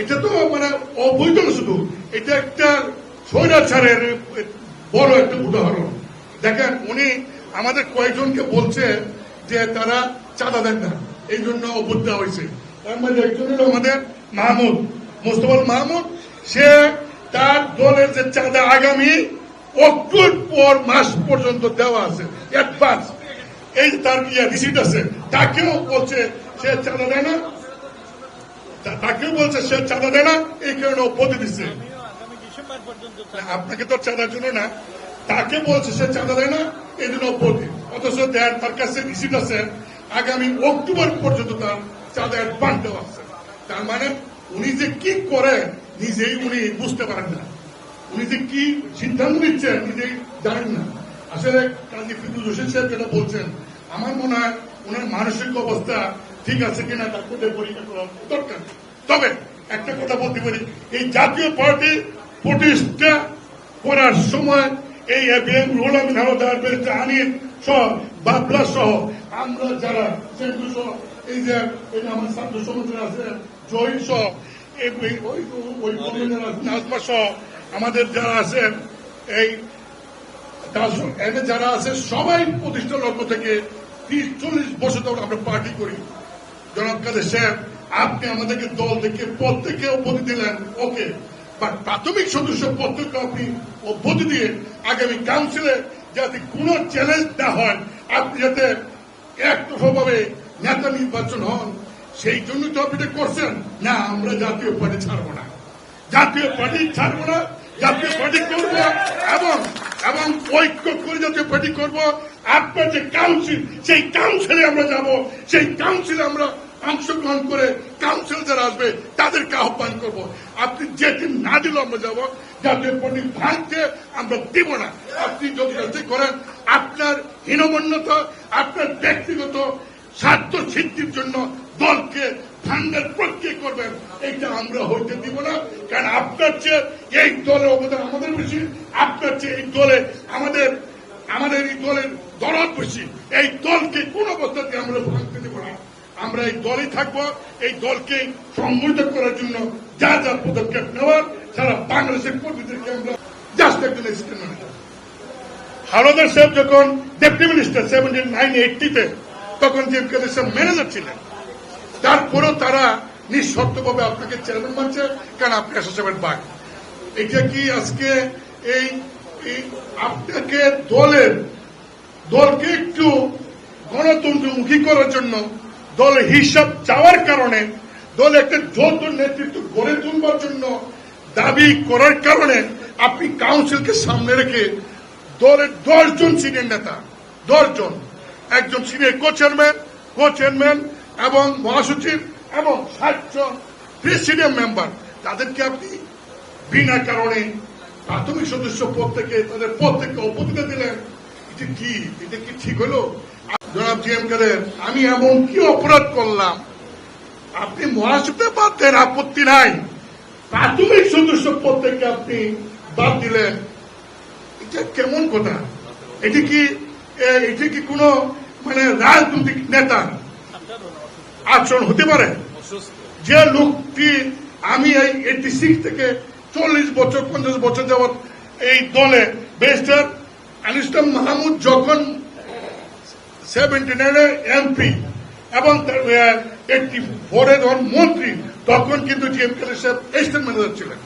এটা তো মানে অবৈধ শুধু এটা একটা স্বৈরাচারের বড় একটা উদাহরণ। দেখেন, উনি আমাদের কয়েকজনকে বলছে যে তারা চাঁদা দেন না। এই জন্য অবৈধ হয়েছে। আমাদের মাহমুদ মোস্তফাল মাহমুদ। সে তার দলের যে চাঁদা আগামী অক্টোবর পর মাস পর্যন্ত দেওয়া আছে অ্যাডভান্স এই তার রিসিট আছে, তাকেও বলছে সে চাঁদা দেয় না। তাকেও বলছে সে চাঁদা দেয় না এই কারণে ও বদলে দিচ্ছে আপনাকে তো চাঁদার জন্য না তাকে বলছে সে চাঁদা দেয় না এই জন্য বদলি অথচ দেয় তার কাছে রিসিট আছে আগামী অক্টোবর পর্যন্ত তার চাঁদা অ্যাডভান্স দেওয়া আছে। তার মানে উনি যে কি করে নিজেই উনি বুঝতে পারেন না। উনি যে কি সিদ্ধান্ত নিচ্ছেন নিজেই জানেন না। আসলে কাজী ফিরুজ হোসেন সাহেব যেটা বলছেন আমার মনে হয় ওনার মানসিক অবস্থা ঠিক আছে কিনা তার মধ্যে পরীক্ষা করা দরকার। তবে একটা কথা বলতে পারি, এই জাতীয় পার্টি প্রতিষ্ঠা করার সময় এই এবিএম রুল আমিন হাওলাদার বেরিতে আনিন সহ বাবলা সহ, আমরা যারা সেন্টু সহ, এই যে, এই আমার ছাত্র সমাজের আছে, জহির সহ আমাদের যারা আছেন এই যারা আছে, সবাই প্রতিষ্ঠার লক্ষ্য থেকে তিরিশ, চল্লিশ বছর ধরে আমরা পার্টি করি। জনাব কাদের সাহেব আপনি আমাদেরকে দল থেকে প্রত্যেকে অব্যাহতি দিলেন, ওকে। বাট প্রাথমিক সদস্য প্রত্যেককে আপনি অব্যাহতি দিয়ে আগামী কাউন্সিলে যাতে কোনো চ্যালেঞ্জ না হয়, আপনি যাতে একতরফাভাবে নেতা নির্বাচন হন, সেই জন্য তো আপনি করছেন। না, আমরা জাতীয় পার্টি ছাড়বো না। জাতীয় পার্টি ছাড়বো না, জাতীয় পার্টি করব এবং এবং ঐক্য করে জাতীয় পার্টি করব। আপনার যে কাউন্সিল সেই কাউন্সিলে আমরা যাব, সেই কাউন্সিলে আমরা অংশগ্রহণ করে কাউন্সিল যারা আসবে, তাদেরকে আহ্বান করব। আপনি যেদিন না দিল আমরা যাব, জাতীয় পার্টি ভাঙতে আমরা দিব না। আপনি যদি রাজি করেন, আপনার হীনমন্যতা, আপনার ব্যক্তিগত স্বার্থ সিদ্ধির জন্য দলকে ভাঙ্গার প্রক্রিয়া করবেন, এইটা আমরা হইতে দিব না। কারণ আপনার চেয়ে এই দলের অবদান আমাদের বেশি, আপনার চেয়ে এই দলে আমাদের আমাদের এই দলের দরদ বেশি। এই দলকে কোন অবস্থাতে আমরা ভাঙতে দেব না। আমরা এই দলে থাকব, এই দলকে সংগঠিত করার জন্য যা যা পদক্ষেপ নেওয়ার, সারা বাংলাদেশের কর্মীদেরকে আমরা জাস্ট একজন অ্যাসিস্ট্যান্ট ম্যানেজার সাহেব যখন ডেপুটি মিনিস্টার সেভেন্টিন নাইন এইটিতে তখন জিএম ম্যানেজার ছিলেন, তারপরেও তারা নিঃশর্তভাবে আপনাকে চেয়ারম্যান মানছে, কারণ আপনি সাহেবের বাঘ এটা কি আজকে এই আপনাকে দলের, দলকে একটু গণতন্ত্রমুখী করার জন্য দলের হিসাব চাওয়ার কারণে, দল একটা যৌথ নেতৃত্ব গড়ে তুলবার জন্য দাবি করার কারণে আপনি কাউন্সিলকে সামনে রেখে দলের দশজন সিনিয়র নেতা, দশজন, একজন senior co chairman co chairman এবং মহাসচিব এবং ষাটজন প্রেসিডিয়াম মেম্বার তাদেরকে আপনি বিনা কারণে প্রাথমিক সদস্য পদ থেকে তাদের পদ থেকে অপদিতে দিলেন। এটা কি? এটা কি ঠিক হলো? জনাব জি এম কাদের, আমি এমন কি অপরাধ করলাম? আপনি মহাসচিবকে বাদ দেন, আপত্তি নাই। প্রাথমিক সদস্য পদ থেকে আপনি বাদ দিলেন। এটা কেমন কথা? এটি কি এটি কি কোন মানে রাজনৈতিক নেতা? আচরণ হতে পারে? যে লোকটি, আমি এই এইটি সিক্স থেকে চল্লিশ বছর, পঞ্চাশ বছর যাবৎ এই দলে ব্যারিস্টার আনিস্টাম মাহমুদ যখন সেভেন্টি নাইনে এমপি এবং এইটটি ফোরের মন্ত্রী তখন কিন্তু জিএম সাহেব এস্টেট ম্যানেজার ছিলেন।